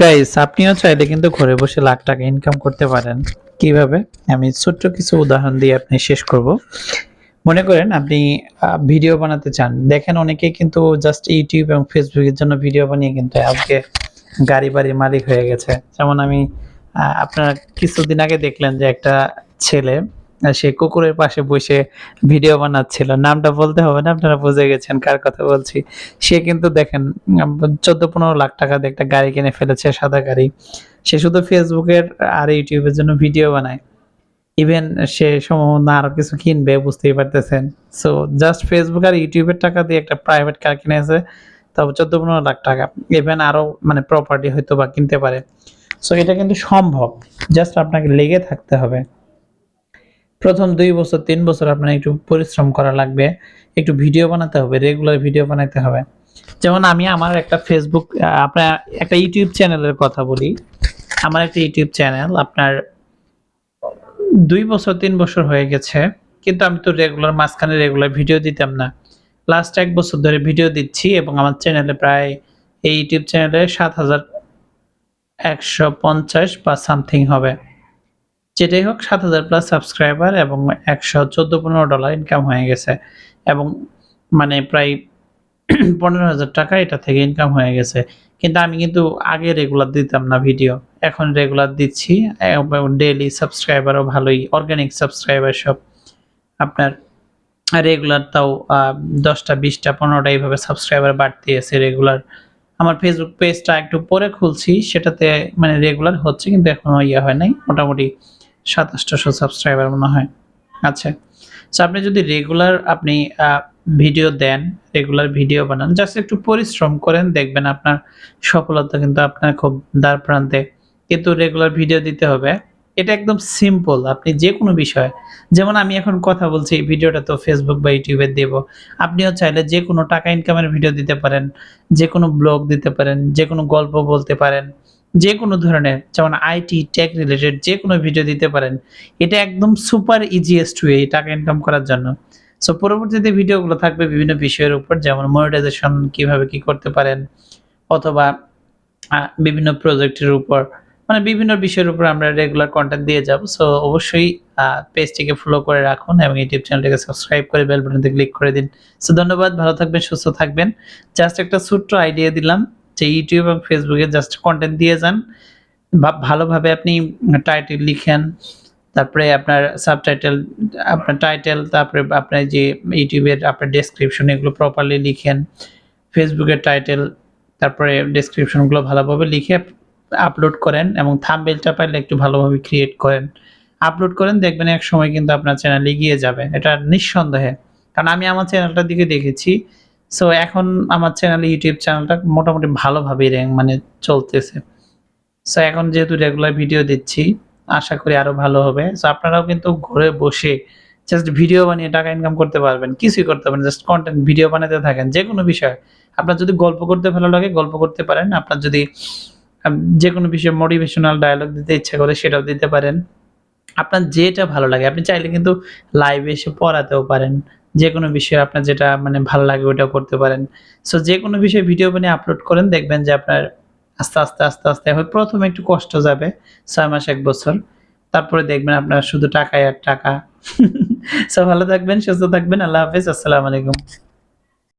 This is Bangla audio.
গাইস আপনিও চাইলে কিন্তু ঘরে বসে লাখ টাকা ইনকাম করতে পারেন। কীভাবে? আমি ছোট্ট কিছু উদাহরণ দিয়ে আপনি শেষ করব। মনে করেন আপনি ভিডিও বানাতে চান। দেখেন অনেকেই কিন্তু জাস্ট ইউটিউব এবং ফেসবুকের জন্য ভিডিও বানিয়ে কিন্তু আজকে গাড়ি বাড়ির মালিক হয়ে গেছে। যেমন আমি আপনারা কিছুদিন আগে দেখলেন যে একটা ছেলে সে কুকুরের পাশে বসে ভিডিও বানাচ্ছিল। নামটা বলতে হবে না, আপনারা বুঝে গেছেন কার কথা বলছি। সে কিন্তু দেখেন চোদ্দ পনেরো লাখ টাকা দিয়ে একটা গাড়ি কিনে ফেলেছে, সাদা গাড়ি। সে শুধু ফেসবুকের আর ইউটিউবের জন্য ভিডিও বানায়। ইভেন সে সম্ভবত আরও কিছু কিনবে, বুঝতেই পারতেছেন। সো জাস্ট ফেসবুক আর ইউটিউবের টাকা দিয়ে একটা প্রাইভেট কার কিনেছে তবে চোদ্দ পনেরো লাখ টাকা। ইভেন আরও মানে প্রপার্টি হয়তো বা কিনতে পারে। সো এটা কিন্তু সম্ভব। জাস্ট আপনাকে লেগে থাকতে হবে। প্রথম দুই বছর, তিন বছর আপনার একটু পরিশ্রম করা লাগবে। একটু ভিডিও বানাতে হবে রেগুলার ভিডিও বানাতে হবে। যেমন আমি আমার একটা ফেসবুক আপনার একটা ইউটিউব চ্যানেলের কথা বলি। আমার একটা ইউটিউব চ্যানেল আপনার দুই বছর, তিন বছর হয়ে গেছে। কিন্তু আমি তো রেগুলার মাঝখানে রেগুলার ভিডিও দিতাম না। লাস্ট এক বছর ধরে ভিডিও দিচ্ছি এবং আমার চ্যানেলে প্রায় এই ইউটিউব চ্যানেলে সাত হাজার একশো পঞ্চাশ বা সামথিং হবে। যেটাই হোক, সাত হাজার প্লাস সাবস্ক্রাইবার এবং একশো চোদ্দ পনেরো ডলার ইনকাম হয়ে গেছে। এবং মানে প্রায় পনেরো হাজার টাকা এটা থেকে ইনকাম হয়ে গেছে। কিন্তু আমি কিন্তু আগে রেগুলার দিতাম না ভিডিও এখন রেগুলার দিচ্ছি। ডেইলি সাবস্ক্রাইবারও ভালোই অর্গানিক সাবস্ক্রাইবার সব। আপনার রেগুলার তাও দশটা, বিশটা, পনেরোটা এইভাবে সাবস্ক্রাইবার বাড়তে আছে রেগুলার আমার ফেসবুক পেজটা একটু পরে খুলছি, সেটাতে মানে রেগুলার হচ্ছে, কিন্তু এখনও ইয়ে হয় নাই। মোটামুটি সাতাশটাশো সাবস্ক্রাইবার মনে হয়। আচ্ছা সো আপনি যদি রেগুলার আপনি ভিডিও দেন রেগুলার ভিডিও বানান জাস্ট একটু পরিশ্রম করেন, দেখবেন আপনার সফলতা কিন্তু আপনার খুব দ্বার প্রান্তে। কিন্তু রেগুলার ভিডিও দিতে হবে। এটা একদম সিম্পল আপনি যে কোনো বিষয়। যেমন আমি এখন কথা বলছি, এই ভিডিওটা তো ফেসবুক বা ইউটিউবে দেব। আপনিও চাইলে যে কোনো টাকা ইনকামের ভিডিও দিতে পারেন যে কোনো ব্লগ দিতে পারেন যে কোনো গল্প বলতে পারেন। যে কোনো ধরনের, যেমন আইটি টেক রিলেটেড যে কোনো ভিডিও দিতে পারেন, এটা একদম সুপার ইজিয়েস্ট ওয়ে টাকা ইনকাম করার জন্য। সো পরবর্তীতে ভিডিওগুলো থাকবে বিভিন্ন বিষয়ের উপর, যেমন মনিটাইজেশন কীভাবে কি করতে পারেন, অথবা বিভিন্ন প্রজেক্টের উপর মানে বিভিন্ন বিষয়ের উপর আমরা রেগুলার কন্টেন্ট দিয়ে যাব। সো অবশ্যই পেজটিকে ফলো করে রাখুন এবং ইউটিউব চ্যানেলটিকে সাবস্ক্রাইব করে বেল বাটনতে ক্লিক করে দিন। সো ধন্যবাদ, ভালো থাকবেন, সুস্থ থাকবেন। জাস্ট একটা ছোট্ট আইডিয়া দিলাম। যে ইউটিউব এবং ফেসবুকে জাস্ট কন্টেন্ট দিয়ে যান। ভালোভাবে আপনি টাইটেল লিখেন, তারপরে আপনার সাবটাইটেল আপনার টাইটেল তারপরে আপনার যে ইউটিউবের আপনার ডেসক্রিপশন এগুলো প্রপারলি লিখেন ফেসবুকের টাইটেল তারপরে ডেসক্রিপশনগুলো ভালোভাবে লিখে আপলোড করেন এবং থাম্বনেলটা পাইলে একটু ভালোভাবে ক্রিয়েট করেন। আপলোড করেন, দেখবেন এক সময় কিন্তু আপনার চ্যানেল এগিয়ে যাবে। এটা নিঃসন্দেহে। কারণ আমি আমার চ্যানেলটার দিকে দেখেছি সো এখন আমার চ্যানেল ইউটিউব চ্যানেলটা মোটামুটি ভালোভাবে র্যাঙ্ক মানে চলতেছে। সো এখন যেহেতু রেগুলার ভিডিও দিচ্ছি, আশা করি আরও ভালো হবে। সো আপনারাও কিন্তু ঘরে বসে জাস্ট ভিডিও বানিয়ে টাকা ইনকাম করতে পারবেন, কিছুই করতে পারেন জাস্ট কন্টেন্ট ভিডিও বানাতে থাকেন যে কোনো বিষয়। আপনার যদি গল্প করতে ভালো লাগে, গল্প করতে পারেন। আপনার যদি যে কোনো বিষয়ে মোটিভেশনাল ডায়লগ দিতে ইচ্ছা করে, সেটাও দিতে পারেন। আপনার যেটা ভালো লাগে, আপনি চাইলে কিন্তু লাইভে এসে পড়াতেও পারেন। যে কোনো বিষয়ে আপনার যেটা মানে ভালো লাগে ওটা করতে পারেন। সো যে কোনো বিষয়ে ভিডিও বানিয়ে আপলোড করেন, দেখবেন যে আপনার আস্তে আস্তে আস্তে আস্তে প্রথমে একটু কষ্ট যাবে, ছয় মাস, এক বছর। তারপরে দেখবেন আপনার শুধু টাকায় আর টাকা। সো ভালো থাকবেন, সুস্থ থাকবেন, আল্লাহ হাফিজ, আসসালামু আলাইকুম।